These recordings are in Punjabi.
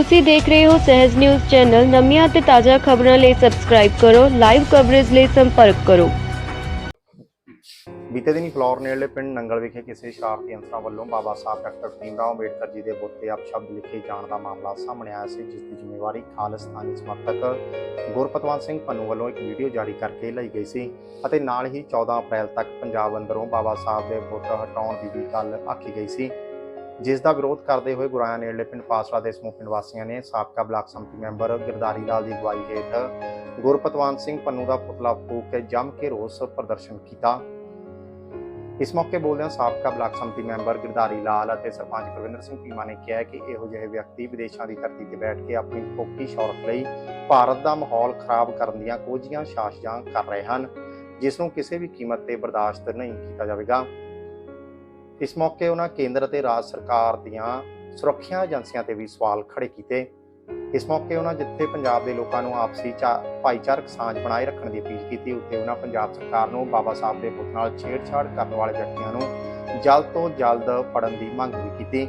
ਤੁਸੀਂ ਦੇਖ ਰਹੇ ਹੋ ਸਹਿਜ ਨਿਊਜ਼ ਚੈਨਲ। ਨਵੀਆਂ ਅਤੇ ਤਾਜ਼ਾ ਖਬਰਾਂ ਲਈ ਸਬਸਕ੍ਰਾਈਬ ਕਰੋ ਲਾਈਵ ਕਵਰੇਜ ਲਈ ਸੰਪਰਕ ਕਰੋ। ਬੀਤੇ ਦਿਨੀ ਫਲੋਰ ਨੇੜਲੇ ਪਿੰਡ ਨੰਗਲ ਵਿਖੇ ਕਿਸੇ ਸ਼ਰਾਰਤੀ ਅੰਸਰਾਂ ਵੱਲੋਂ ਬਾਬਾ ਸਾਹਿਬ ਡਾਕਟਰ ਭੀਮਰਾਓ ਅੰਬੇਡਕਰ ਜੀ ਦੇ ਬੁੱਤ ਤੇ ਅਪਸ਼ਬਦ ਲਿਖੇ ਜਾਣ ਦਾ ਮਾਮਲਾ ਸਾਹਮਣੇ ਆਇਆ ਸੀ, ਜਿਸ ਦੀ ਜ਼ਿੰਮੇਵਾਰੀ ਖਾਲਿਸਤਾਨੀ ਸਮਰਥਕ ਗੁਰਪਤਵੰਤ ਸਿੰਘ ਪੰਨੂ ਵੱਲੋਂ ਇੱਕ ਵੀਡੀਓ ਜਾਰੀ ਕਰਕੇ ਲਈ ਗਈ ਸੀ ਅਤੇ ਨਾਲ ਹੀ 14 ਅਪ੍ਰੈਲ ਤੱਕ ਪੰਜਾਬ ਅੰਦਰੋਂ ਬਾਬਾ ਸਾਹਿਬ ਦੇ ਬੁੱਤ ਹਟਾਉਣ ਦੀ ਵੀ ਗੱਲ ਆਖੀ ਗਈ ਸੀ। ਜਿਸ ਦਾ ਵਿਰੋਧ ਕਰਦੇ ਹੋਏ ਗੁਰਾਇਆ ਨੇੜਲੇ ਪਿੰਡ ਪਾਸਰਾ ਦੇ ਸਮੂਹ ਪਿੰਡ ਵਾਸੀਆਂ ਨੇ ਸਾਬਕਾ ਬਲਾਕ ਸੰਮਤੀ ਮੈਂਬਰ ਗਿਰਦਾਰੀ ਲਾਲ ਦੀ ਅਗਵਾਈ ਹੇਠ ਗੁਰਪਤਵਾਨ ਸਿੰਘ ਪੰਨੂ ਦਾ ਪੁਤਲਾ ਫੂਕ ਕੇ ਜੰਮ ਕੇ ਰੋਸ ਪ੍ਰਦਰਸ਼ਨ ਕੀਤਾ। ਇਸ ਮੌਕੇ ਬੋਲਦਿਆਂ ਸਾਬਕਾ ਬਲਾਕ ਸੰਮਤੀ ਮੈਂਬਰ ਗਿਰਧਾਰੀ ਲਾਲ ਅਤੇ ਸਰਪੰਚ ਗੁਰਵਿੰਦਰ ਸਿੰਘ ਪੀਮਾ ਨੇ ਕਿਹਾ ਕਿ ਇਹੋ ਜਿਹੇ ਵਿਅਕਤੀ ਵਿਦੇਸ਼ਾਂ ਦੀ ਧਰਤੀ ਤੇ ਬੈਠ ਕੇ ਆਪਣੀ ਫੋਕੀ ਸ਼ੌਹਰਤ ਲਈ ਭਾਰਤ ਦਾ ਮਾਹੌਲ ਖਰਾਬ ਕਰਨ ਦੀਆਂ ਕੋਝੀਆਂ ਸਾਜ਼ਿਸ਼ਾਂ ਕਰ ਰਹੇ ਹਨ, ਜਿਸ ਨੂੰ ਕਿਸੇ ਵੀ ਕੀਮਤ ਤੇ ਬਰਦਾਸ਼ਤ ਨਹੀਂ ਕੀਤਾ ਜਾਵੇਗਾ। ਇਸ ਮੌਕੇ ਉਹਨਾਂ ਕੇਂਦਰ ਅਤੇ ਰਾਜ ਸਰਕਾਰ ਦੀਆਂ ਸੁਰੱਖਿਆ ਏਜੰਸੀਆਂ ਤੇ ਵੀ ਸਵਾਲ ਖੜੇ ਕੀਤੇ। ਇਸ ਮੌਕੇ ਉਹਨਾਂ ਜਿੱਥੇ ਪੰਜਾਬ ਦੇ ਲੋਕਾਂ ਨੂੰ ਆਪਸੀ ਚਾ- ਭਾਈਚਾਰਕ ਸਾਂਝ ਬਣਾਏ ਰੱਖਣ ਦੀ ਅਪੀਲ ਕੀਤੀ, ਉੱਥੇ ਉਹਨਾਂ ਪੰਜਾਬ ਸਰਕਾਰ ਨੂੰ ਬਾਬਾ ਸਾਹਿਬ ਦੇ ਪੁੱਤ ਨਾਲ ਛੇੜਛਾੜ ਕਰਨ ਵਾਲੇ ਵਿਅਕਤੀਆਂ ਨੂੰ ਜਲਦ ਤੋਂ ਜਲਦ ਫੜਨ ਦੀ ਮੰਗ ਵੀ ਕੀਤੀ।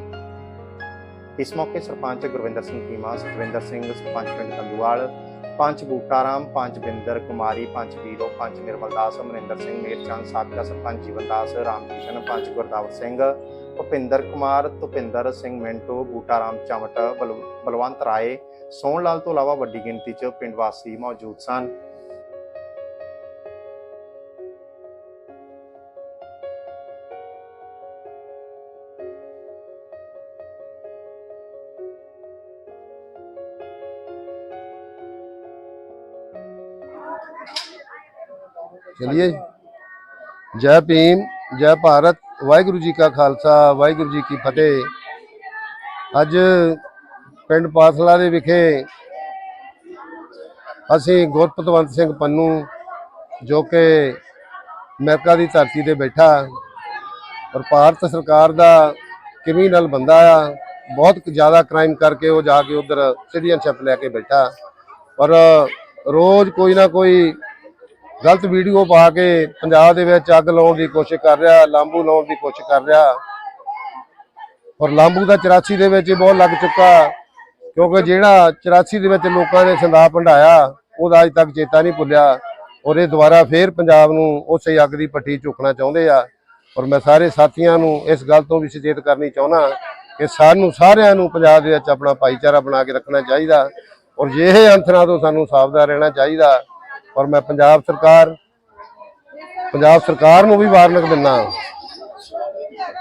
ਇਸ ਮੌਕੇ ਸਰਪੰਚ ਗੁਰਵਿੰਦਰ ਸਿੰਘ ਕੀਮਾ, ਸਤਵਿੰਦਰ ਸਿੰਘ, ਸਰਪੰਚ ਪਿੰਡ ਕੰਦੂਵਾਲ ਪੰਚ ਬੂਟਾਰਾਮ ਪੰਜ ਬਿੰਦਰ ਕੁਮਾਰੀ, ਪੰਜ ਵੀਰੋ, ਪੰਜ ਨਿਰਮਲ ਦਾਸ ਮਨਿੰਦਰ ਸਿੰਘ ਮੇਰਚੰਦ ਸਾਬਕਾ ਸਰਪੰਚ ਜੀਵਨ ਦਾਸ ਰਾਮਕਿਸ਼ਨ ਪੰਚ ਗੁਰਦਾਵਰ ਸਿੰਘ, ਭੁਪਿੰਦਰ ਕੁਮਾਰ ਤੁਪਿੰਦਰ ਸਿੰਘ ਮਿੰਟੋ, ਬੂਟਾਰਾਮ ਚਮਟ ਬਲ- ਬਲਵੰਤ ਰਾਏ ਸੋਹਣ ਲਾਲ ਤੋਂ ਇਲਾਵਾ ਵੱਡੀ ਗਿਣਤੀ 'ਚ ਪਿੰਡ ਵਾਸੀ ਮੌਜੂਦ ਸਨ। ਚਲਿਏ ਜੈ ਭੀਮ ਜੈ ਭਾਰਤ ਵਾਹਿਗੁਰੂ ਜੀ ਕਾ ਖਾਲਸਾ ਵਾਹਿਗੁਰੂ ਜੀ ਕੀ ਫਤਿਹ ਅੱਜ ਪਿੰਡ ਪਾਸਲਾ ਦੇ ਵਿਖੇ ਅਸੀਂ ਗੁਰਪਤਵੰਤ ਸਿੰਘ ਪੰਨੂ ਜੋ ਕਿ ਅਮਰੀਕਾ ਦੀ ਧਰਤੀ ਤੇ ਬੈਠਾ ਔਰ ਭਾਰਤ ਸਰਕਾਰ ਦਾ ਕ੍ਰਿਮੀਨਲ ਬੰਦਾ ਆ ਬਹੁਤ ਜ਼ਿਆਦਾ ਕ੍ਰਾਈਮ ਕਰਕੇ ਉਹ ਜਾ ਕੇ ਉਧਰ ਸਿਟੀਜ਼ਨਸ਼ਿਪ ਲੈ ਕੇ ਬੈਠਾ ਔਰ ਰੋਜ਼ ਕੋਈ ਨਾ ਕੋਈ ਗਲਤ ਵੀਡੀਓ ਪਾ ਕੇ ਪੰਜਾਬ ਦੇ ਵਿੱਚ ਅੱਗ ਲਾਉਣ ਦੀ ਕੋਸ਼ਿਸ਼ ਕਰ ਰਿਹਾ ਲਾਂਬੂ ਲਾਉਣ ਦੀ ਕੋਸ਼ਿਸ਼ ਕਰ ਰਿਹਾ। ਔਰ ਲਾਂਬੂ ਦਾ 84 ਦੇ ਵਿੱਚ ਹੀ ਬਹੁਤ ਲੱਗ ਚੁੱਕਾ, ਕਿਉਂਕਿ ਜਿਹੜਾ 84 ਦੇ ਵਿੱਚ ਲੋਕਾਂ ਨੇ ਸੰਦਾ ਭੰਡਾਇਆ, ਉਹਦਾ ਅਜ ਤੱਕ ਚੇਤਾ ਨਹੀਂ ਭੁੱਲਿਆ। ਔਰ ਇਹ ਦੁਬਾਰਾ ਫੇਰ ਪੰਜਾਬ ਨੂੰ ਉਸੇ ਅੱਗ ਦੀ ਪੱਟੀ ਝੁਕਣਾ ਚਾਹੁੰਦੇ ਆ। ਔਰ ਮੈਂ ਸਾਰੇ ਸਾਥੀਆਂ ਨੂੰ ਇਸ ਗੱਲ ਤੋਂ ਵੀ ਸੁਚੇਤ ਕਰਨੀ ਚਾਹੁੰਦਾ ਕਿ ਸਾਨੂੰ ਸਾਰਿਆਂ ਨੂੰ ਪੰਜਾਬ ਦੇ ਵਿੱਚ ਆਪਣਾ ਭਾਈਚਾਰਾ ਬਣਾ ਕੇ ਰੱਖਣਾ ਚਾਹੀਦਾ। ਔਰ ਜੇ ਇਹ ਅੰਤਰਾਂ ਤੋਂ ਸਾਨੂੰ ਸਾਵਧਾਨ ਰਹਿਣਾ ਚਾਹੀਦਾ। ਔਰ ਮੈਂ ਪੰਜਾਬ ਸਰਕਾਰ ਪੰਜਾਬ ਸਰਕਾਰ ਨੂੰ ਵੀ ਵਾਰਨਿੰਗ ਦਿੰਦਾ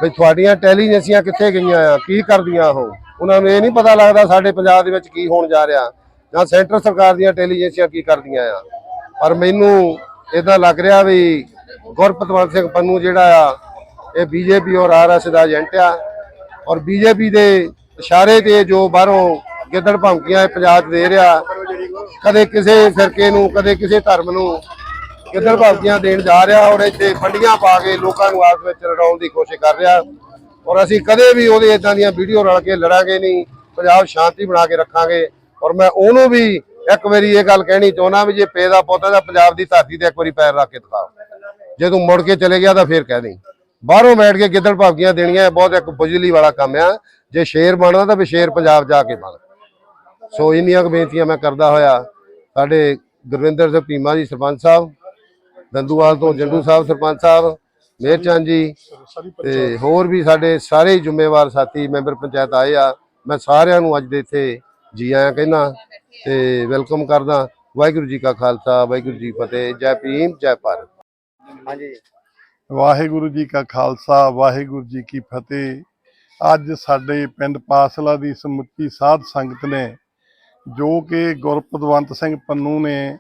ਵੀ ਤੁਹਾਡੀਆਂ ਟੈਲੀਜੈਂਸੀਆਂ ਕਿੱਥੇ ਗਈਆਂ ਆ, ਕੀ ਕਰਦੀਆਂ ਉਹ? ਉਹਨਾਂ ਨੂੰ ਇਹ ਨਹੀਂ ਪਤਾ ਲੱਗਦਾ ਸਾਡੇ ਪੰਜਾਬ ਦੇ ਵਿੱਚ ਕੀ ਹੋਣ ਜਾ ਰਿਹਾ, ਜਾਂ ਸੈਂਟਰ ਸਰਕਾਰ ਦੀਆਂ ਟੈਲੀਜੈਂਸੀਆਂ ਕੀ ਕਰਦੀਆਂ ਆ। ਪਰ ਮੈਨੂੰ ਇਦਾਂ ਲੱਗ ਰਿਹਾ ਵੀ ਗੁਰਪਤਵੰਤ ਸਿੰਘ ਪੰਨੂ ਜਿਹੜਾ ਆ, ਇਹ ਬੀਜੇਪੀ ਔਰ ਆਰਐਸ ਦਾ ਏਜੰਟ ਆ। ਔਰ ਬੀਜੇਪੀ ਦੇ ਇਸ਼ਾਰੇ ਤੇ ਜੋ ਬਾਹਰੋਂ ਗਿੱਦੜ ਭੌਂਕੀਆਂ ਇਹ ਪੰਜਾਬ ਦੇ ਰਿਹਾ ਕਦੇ ਕਿਸੇ ਫਿਰਕੇ ਨੂੰ, ਕਦੇ ਕਿਸੇ ਧਰਮ ਨੂੰ ਕਿੱਧਰ ਭਗਤੀਆਂ ਦੇਣ ਜਾ ਰਿਹਾ ਔਰ ਇੱਥੇ ਫੰਡੀਆਂ ਪਾ ਕੇ ਲੋਕਾਂ ਨੂੰ ਆਪਸ ਵਿੱਚ ਲੜਾਉਣ ਦੀ ਕੋਸ਼ਿਸ਼ ਕਰ ਰਿਹਾ। ਔਰ ਅਸੀਂ ਕਦੇ ਵੀ ਉਹਦੇ ਇਦਾਂ ਦੀਆਂ ਵੀਡੀਓ ਰਲ ਕੇ ਲੜਾਂਗੇ ਨਹੀਂ, ਪੰਜਾਬ ਸ਼ਾਂਤੀ ਬਣਾ ਕੇ ਰੱਖਾਂਗੇ। ਔਰ ਮੈਂ ਉਹਨੂੰ ਵੀ ਇੱਕ ਵਾਰੀ ਇਹ ਗੱਲ ਕਹਿਣੀ ਚਾਹੁੰਦਾ ਵੀ ਜੇ ਪੇ ਦਾ ਪੁੱਤ ਹੈ ਤਾਂ ਪੰਜਾਬ ਦੀ ਧਰਤੀ ਤੇ ਇੱਕ ਵਾਰੀ ਪੈਰ ਰੱਖ ਕੇ ਦਿਖਾ ਜੇ ਤੂੰ ਮੁੜ ਕੇ ਚਲੇ ਗਿਆ ਤਾਂ ਫੇਰ ਕਹਿ ਦੇ ਬਾਹਰੋਂ ਬੈਠ ਕੇ ਗਿੱਦੜ ਭਗਤੀਆਂ ਦੇਣੀਆਂ ਇਹ ਬਹੁਤ ਇੱਕ ਬੁਜਲੀ ਵਾਲਾ ਕੰਮ ਆ। ਜੇ ਸ਼ੇਰ ਬਣਦਾ ਤਾਂ ਵੀ ਸ਼ੇਰ ਪੰਜਾਬ ਜਾ ਕੇ ਬਣ ਸੋ ਇੰਨੀਆਂ ਬੇਨਤੀਆਂ ਮੈਂ ਕਰਦਾ ਹੋਇਆ ਸਾਡੇ ਗੁਰਵਿੰਦਰ ਸਿੰਘ ਭੀਮਾ ਜੀ ਸਰਪੰਚ ਸਾਹਿਬ ਦੰਦੂਵਾਲ ਤੋਂ ਜੰਡੂ ਸਾਹਿਬ ਸਰਪੰਚ ਸਾਹਿਬ ਮੇਰਚੰਦ ਜੀ ਤੇ ਹੋਰ ਵੀ ਸਾਡੇ ਸਾਰੇ ਜ਼ਿੰਮੇਵਾਰ ਸਾਥੀ ਮੈਂਬਰ ਪੰਚਾਇਤ ਆਏ ਆ। ਮੈਂ ਸਾਰਿਆਂ ਨੂੰ ਅੱਜ ਦੇ ਇੱਥੇ ਜੀ ਆਇਆਂ ਕਹਿਣਾ ਤੇ ਵੈਲਕਮ ਕਰਦਾ। ਵਾਹਿਗੁਰੂ ਜੀ ਕਾ ਖਾਲਸਾ ਵਾਹਿਗੁਰੂ ਜੀ ਕੀ ਫਤਿਹ ਜੈ ਭੀਮ ਜੈ ਭਾਰਤ। ਹਾਂਜੀ। ਵਾਹਿਗੁਰੂ ਜੀ ਕਾ ਖਾਲਸਾ ਵਾਹਿਗੁਰੂ ਜੀ ਕੀ ਫਤਿਹ। ਅੱਜ ਸਾਡੇ ਪਿੰਡ ਪਾਸਲਾ ਦੀ ਸਮੁੱਚੀ ਸਾਧ ਸੰਗਤ ਨੇ ਜੋ ਕਿ ਗੁਰਪਤਵੰਤ ਸਿੰਘ ਪੰਨੂ ਨੇ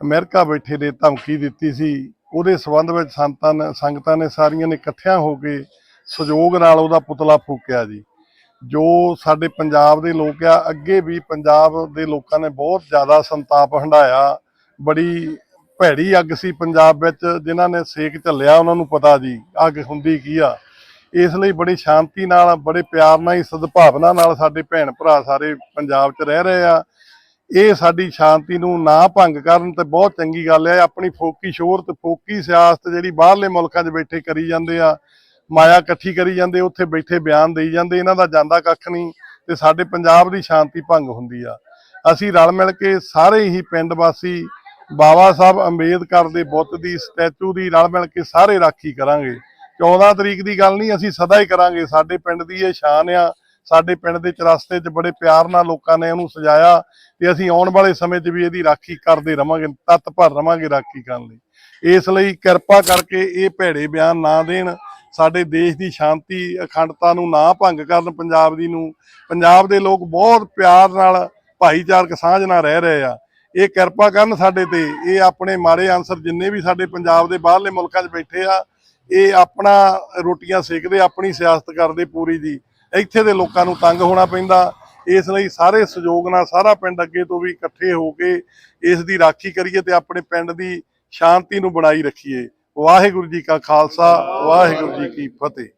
ਅਮਰੀਕਾ ਬੈਠੇ ਦੇ ਧਮਕੀ ਦਿੱਤੀ ਸੀ, ਉਹਦੇ ਸਬੰਧ ਵਿੱਚ ਸੰਤਾਂ ਨੇ ਸੰਗਤਾਂ ਨੇ ਸਾਰੀਆਂ ਨੇ ਇਕੱਠਿਆਂ ਹੋ ਕੇ ਸਹਿਯੋਗ ਨਾਲ ਉਹਦਾ ਪੁਤਲਾ ਫੂਕਿਆ ਜੀ। ਜੋ ਸਾਡੇ ਪੰਜਾਬ ਦੇ ਲੋਕ ਆ, ਅੱਗੇ ਵੀ ਪੰਜਾਬ ਦੇ ਲੋਕਾਂ ਨੇ ਬਹੁਤ ਜ਼ਿਆਦਾ ਸੰਤਾਪ ਹੰਡਾਇਆ। ਬੜੀ ਭੈੜੀ ਅੱਗ ਸੀ ਪੰਜਾਬ ਵਿੱਚ, ਜਿਨ੍ਹਾਂ ਨੇ ਸੇਕ ਝੱਲਿਆ, ਉਹਨਾਂ ਨੂੰ ਪਤਾ ਜੀ, ਅੱਗ ਹੁੰਦੀ ਕੀ ਆ। ਇਸ ਲਈ ਬੜੀ ਸ਼ਾਂਤੀ ਨਾਲ, ਬੜੇ ਪਿਆਰ ਨਾਲ ਹੀ ਸਦਭਾਵਨਾ ਨਾਲ ਸਾਡੇ ਭੈਣ ਭਰਾ ਸਾਰੇ ਪੰਜਾਬ 'ਚ ਰਹਿ ਰਹੇ ਆ। ਇਹ ਸਾਡੀ ਸ਼ਾਂਤੀ ਨੂੰ ਨਾ ਭੰਗ ਕਰਨ ਤੇ ਬਹੁਤ ਚੰਗੀ ਗੱਲ ਹੈ ਆਪਣੀ ਫੋਕੀ ਸ਼ੋਹਰਤ ਫੋਕੀ ਸਿਆਸਤ ਜਿਹੜੀ ਬਾਹਰਲੇ ਮੁਲਕਾਂ 'ਚ ਬੈਠੇ ਕਰੀ ਜਾਂਦੇ ਆ, ਮਾਇਆ ਇਕੱਠੀ ਕਰੀ ਜਾਂਦੇ, ਉੱਥੇ ਬੈਠੇ ਬਿਆਨ ਦੇਈ ਜਾਂਦੇ, ਇਹਨਾਂ ਦਾ ਜਾਂਦਾ ਕੱਖ ਨਹੀਂ ਤੇ ਸਾਡੇ ਪੰਜਾਬ ਦੀ ਸ਼ਾਂਤੀ ਭੰਗ ਹੁੰਦੀ ਆ। ਅਸੀਂ ਰਲ ਮਿਲ ਕੇ ਸਾਰੇ ਹੀ ਪਿੰਡ ਵਾਸੀ, ਬਾਬਾ ਸਾਹਿਬ ਅੰਬੇਦਕਰ ਦੇ ਬੁੱਤ ਦੀ, ਸਟੈਚੂ ਦੀ ਰਲ ਮਿਲ ਕੇ ਸਾਰੇ ਰਾਖੀ ਕਰਾਂਗੇ। 14 ਤਰੀਕ ਦੀ ਗੱਲ ਨਹੀਂ, ਅਸੀਂ ਸਦਾ ਹੀ ਕਰਾਂਗੇ। ਸਾਡੇ ਪਿੰਡ ਦੀ ਇਹ ਸ਼ਾਨ ਆ। ਸਾਡੇ ਪਿੰਡ ਦੇ ਚਰਸਤੇ 'ਚ ਬੜੇ ਪਿਆਰ ਨਾਲ ਲੋਕਾਂ ਨੇ ਉਹਨੂੰ ਸਜਾਇਆ ਤੇ ਅਸੀਂ ਆਉਣ ਵਾਲੇ ਸਮੇਂ 'ਚ ਵੀ ਇਹਦੀ ਰਾਖੀ ਕਰਦੇ ਰਵਾਂਗੇ, ਤੱਤ ਭਰ ਰਵਾਂਗੇ ਰਾਖੀ ਕਰਨ ਲਈ। ਇਸ ਲਈ ਕਿਰਪਾ ਕਰਕੇ ਇਹ ਭੈੜੇ ਬਿਆਨ ਨਾ ਦੇਣ। ਸਾਡੇ ਦੇਸ਼ ਦੀ ਸ਼ਾਂਤੀ, ਅਖੰਡਤਾ ਨੂੰ ਨਾ ਭੰਗ ਕਰਨ ਪੰਜਾਬ ਦੀ ਨੂੰ। ਪੰਜਾਬ ਦੇ ਲੋਕ ਬਹੁਤ ਪਿਆਰ ਨਾਲ ਭਾਈਚਾਰਕ ਸਾਂਝ ਨਾਲ ਰਹਿ ਰਹੇ ਆ। ਇਹ ਕਿਰਪਾ ਕਰਨ ਸਾਡੇ ਤੇ। ਇਹ ਆਪਣੇ ਮਾੜੇ ਅਨਸਰ ਜਿੰਨੇ ਵੀ ਸਾਡੇ ਪੰਜਾਬ ਦੇ ਬਾਹਰਲੇ ਮੁਲਕਾਂ 'ਚ ਬੈਠੇ ਆ ਇਹ ਆਪਣਾ ਰੋਟੀਆਂ ਸੇਕਦੇ, ਆਪਣੀ ਸਿਆਸਤ ਕਰਦੇ ਪੂਰੀ ਦੀ। ਇੱਥੇ ਦੇ ਲੋਕਾਂ ਨੂੰ ਤੰਗ ਹੋਣਾ ਪੈਂਦਾ। ਇਸ ਲਈ ਸਾਰੇ ਸਹਿਯੋਗ ਨਾਲ ਸਾਰਾ ਪਿੰਡ ਅੱਗੇ ਤੋਂ ਵੀ ਇਕੱਠੇ ਹੋ ਕੇ ਇਸ ਦੀ ਰਾਖੀ ਕਰੀਏ ਤੇ ਆਪਣੇ ਪਿੰਡ ਦੀ ਸ਼ਾਂਤੀ ਨੂੰ ਬਣਾਈ ਰੱਖੀਏ। ਵਾਹਿਗੁਰੂ ਜੀ ਕਾ ਖਾਲਸਾ, ਵਾਹਿਗੁਰੂ ਜੀ ਕੀ ਫਤਿਹ।